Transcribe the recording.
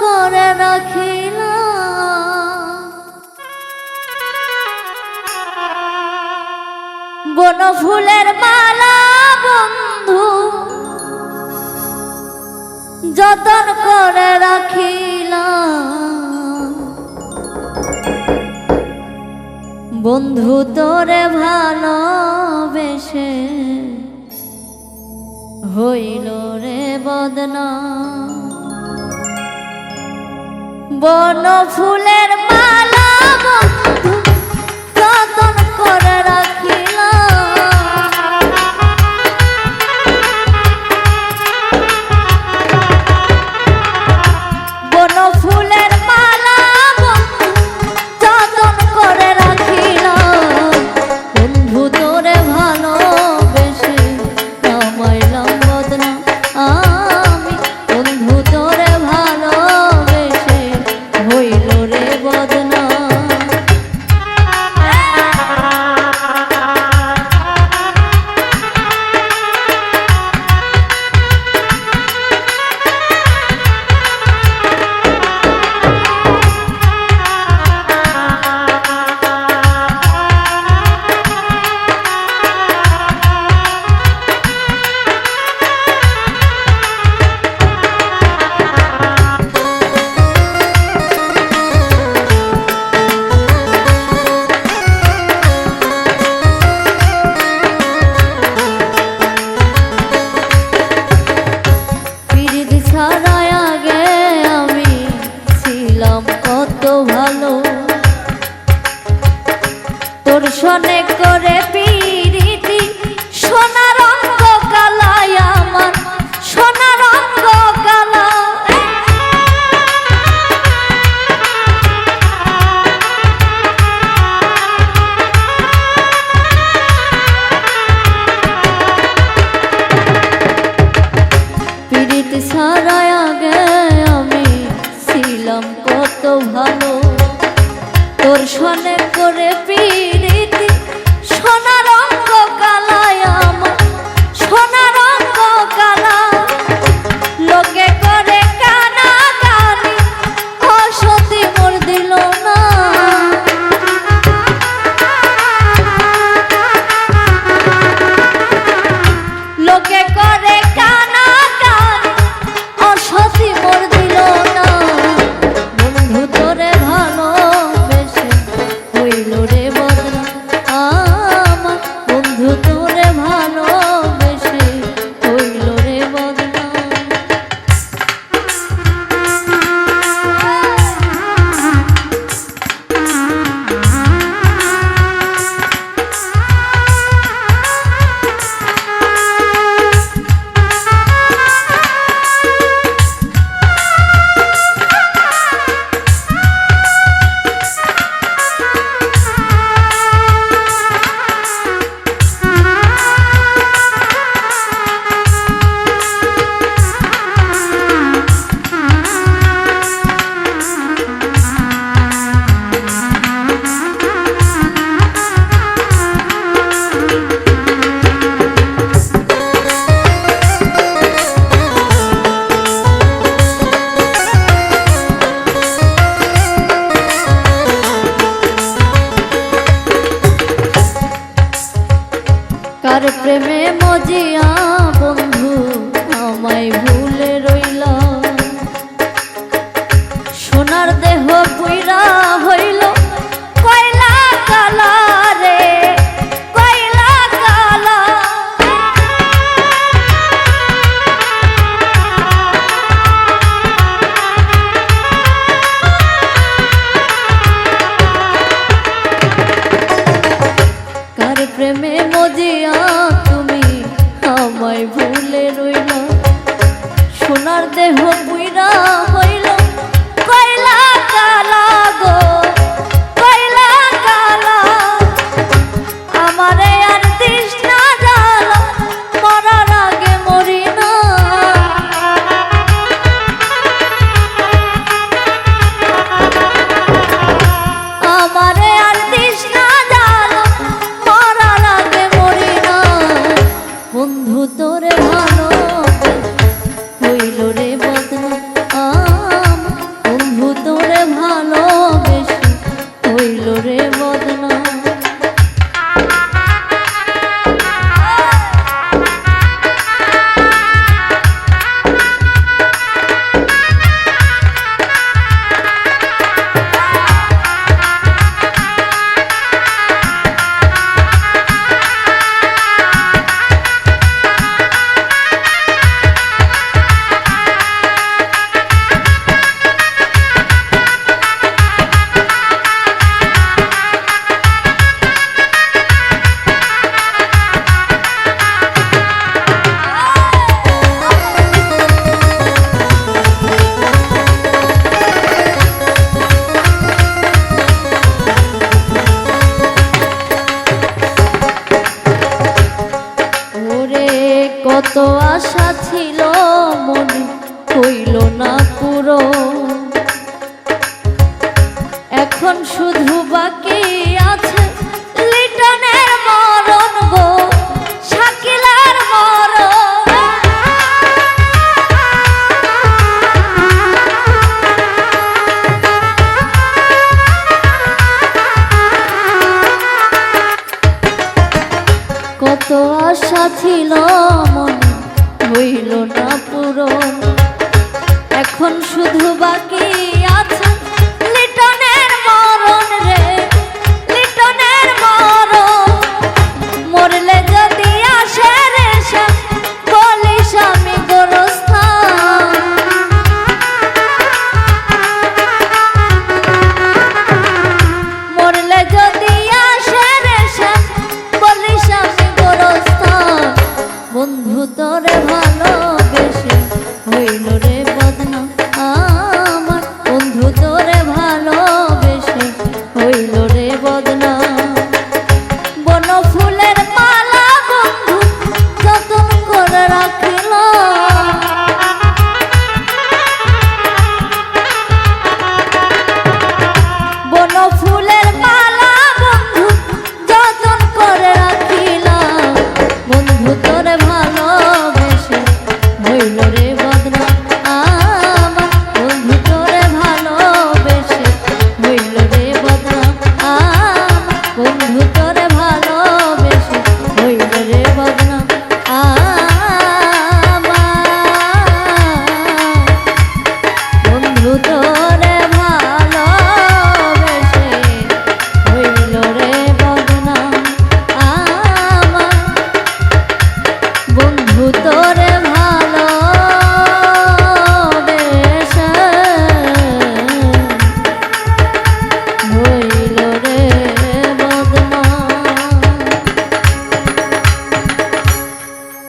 করে রাখিলা বন ফুলের মালা বন্ধু, যতন করে রাখিল বন্ধু তোরে ভালোবেসে হইল রে বদনা বন ফুলের মালা বন্ধু যতন করে 为 사. কত আশা তো আশা ছিল মনে হইল না পুরো এখন শুধু বাকি